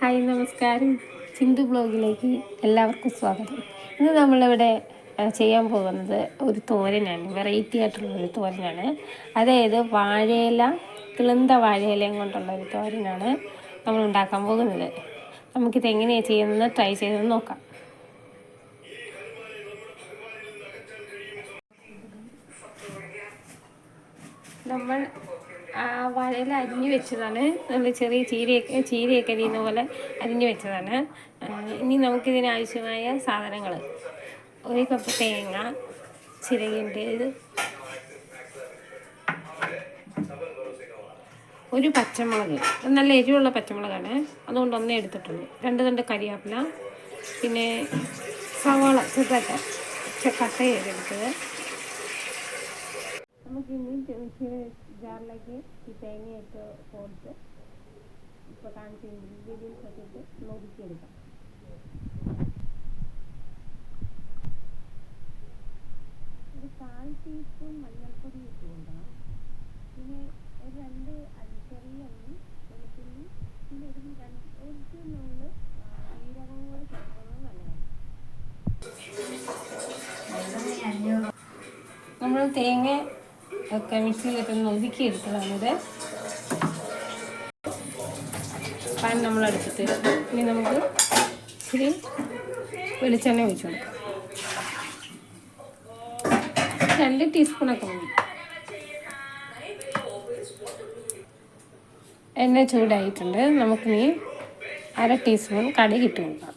Hi നമസ്കാരം. ചിന്തു ബ്ലോഗിലേക്ക് എല്ലാവർക്കും സ്വാഗതം. ഇന്ന് നമ്മളിവിടെ ചെയ്യാൻ പോകുന്നത് ഒരു തോരനാണ്. വെറൈറ്റി ആയിട്ടുള്ള ഒരു തോരനാണ്. അതായത് വാഴയില കിളുന്ത വാഴയിലയും കൊണ്ടുള്ള ഒരു തോരനാണ് നമ്മൾ ഉണ്ടാക്കാൻ പോകുന്നത്. നമുക്കിത് എങ്ങനെയാണ് ചെയ്യുന്നത് ട്രൈ ചെയ്ത് നോക്കാം. നമ്മൾ വാഴയില അരിഞ്ഞു വെച്ചതാണ്. നമ്മൾ ചെറിയ ചീരയൊക്കെ ചീരയൊക്കെ അരിയുന്ന പോലെ അരിഞ്ഞു വെച്ചതാണ്. ഇനി നമുക്കിതിന് ആവശ്യമായ സാധനങ്ങൾ ഒരു കപ്പ് തേങ്ങ ചിരകിന്റേത് ഒരു പച്ചമുളക്. നല്ല എരിവുള്ള പച്ചമുളകാണ്. അതുകൊണ്ട് ഒന്നേ എടുത്തിട്ടുള്ളൂ. രണ്ട് രണ്ട് കരിയാപ്പില. പിന്നെ സവാള ചെറുതായിട്ട് കട്ട ചെയ്തെടുത്തത് നമുക്ക് ഇനി മിക്സിയുടെ ജാറിലേക്ക് ഈ തേങ്ങയൊക്കെ പോയിട്ട് ഇപ്പോൾ കാണിച്ച ഇൻഗ്രീഡിയൻസ് ഒക്കെ ഇട്ട് നോക്കിയെടുക്കാം ഒരു കാൽ ടീസ്പൂൺ മഞ്ഞൾപ്പൊടി ഇട്ട് കൊടുക്കണം പിന്നെ ഒരു രണ്ട് അരി ചെറിയ അല്ലി വെളുത്തുള്ളി പിന്നെ ഒരു രണ്ട് ഒരു നുള്ള് ജീരകവും കൂടെ ചേർക്കുന്നത് നല്ലതാണ്. നമ്മൾ തേങ്ങ ഒക്കെ മിക്സിയിലിട്ട് ഒതുക്കി എടുത്തതാണിത് പാൻ നമ്മൾ എടുത്തിട്ട് ഇനി നമുക്ക് ഇച്ചിരി വെളിച്ചെണ്ണ ഒഴിച്ചു കൊടുക്കാം. രണ്ട് ടീസ്പൂണൊക്കെ മതി. എണ്ണ ചൂടായിട്ടുണ്ട്. നമുക്കിനി അര ടീസ്പൂൺ കടുക് ഇട്ട് കൊടുക്കാം.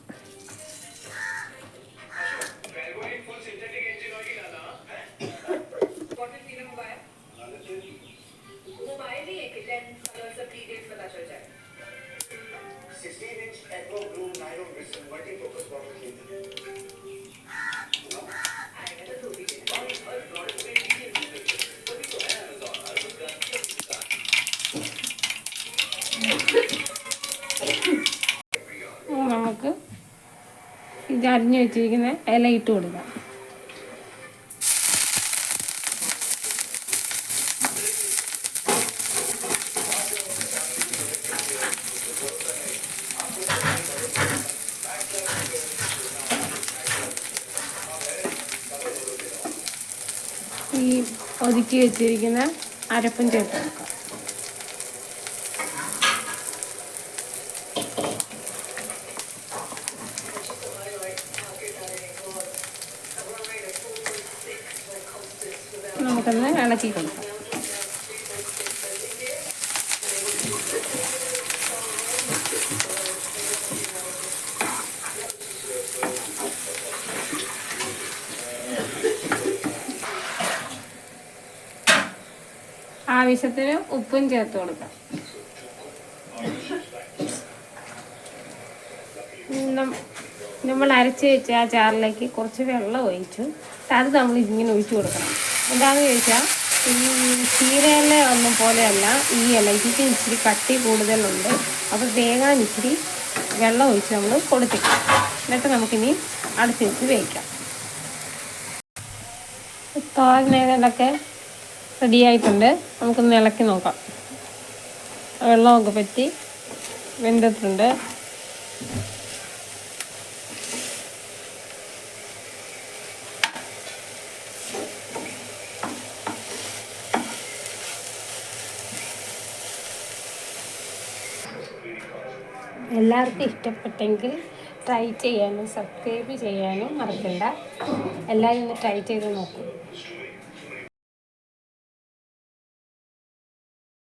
നമുക്ക് ഇത് അരിഞ്ഞു വെച്ചിരിക്കുന്ന ഇല ഇട്ട് കൊടുക്കാം. ഈ ഒതുക്കി വെച്ചിരിക്കുന്ന അരപ്പും ചേർത്ത് നമുക്കൊന്ന് ഇളക്കി കൊടുക്കാം. ആവശ്യത്തിന് ഉപ്പും ചേർത്ത് കൊടുക്കാം. നമ്മൾ അരച്ച് വെച്ച ആ ചാറിലേക്ക് കുറച്ച് വെള്ളം ഒഴിച്ചു. അത് നമ്മൾ ഇങ്ങനെ ഒഴിച്ചു കൊടുക്കണം. എന്താണെന്ന് ചോദിച്ചാൽ ഈ ചീരയില ഒന്നും പോലെയല്ല ഈ ഇലയ്ക്ക് ഇച്ചിരി കട്ടി കൂടുതലുണ്ട്. അപ്പോൾ വേഗം ഇച്ചിരി വെള്ളം ഒഴിച്ച് നമ്മൾ കൊടുത്തിട്ട് എന്നിട്ട് നമുക്കിനി അടുത്ത് വെച്ച് വേവിക്കാം തോരനേതൊക്കെ റെഡിയായിട്ടുണ്ട്. നമുക്കൊന്ന് ഇളക്കി നോക്കാം. വെള്ളമൊക്കെ പറ്റി വെന്തിട്ടുണ്ട്. എല്ലാവർക്കും ഇഷ്ടപ്പെട്ടെങ്കിൽ ട്രൈ ചെയ്യാനും സബ്സ്ക്രൈബ് ചെയ്യാനും മറക്കണ്ട. എല്ലാവരും ഒന്ന് ട്രൈ ചെയ്ത് നോക്കൂ.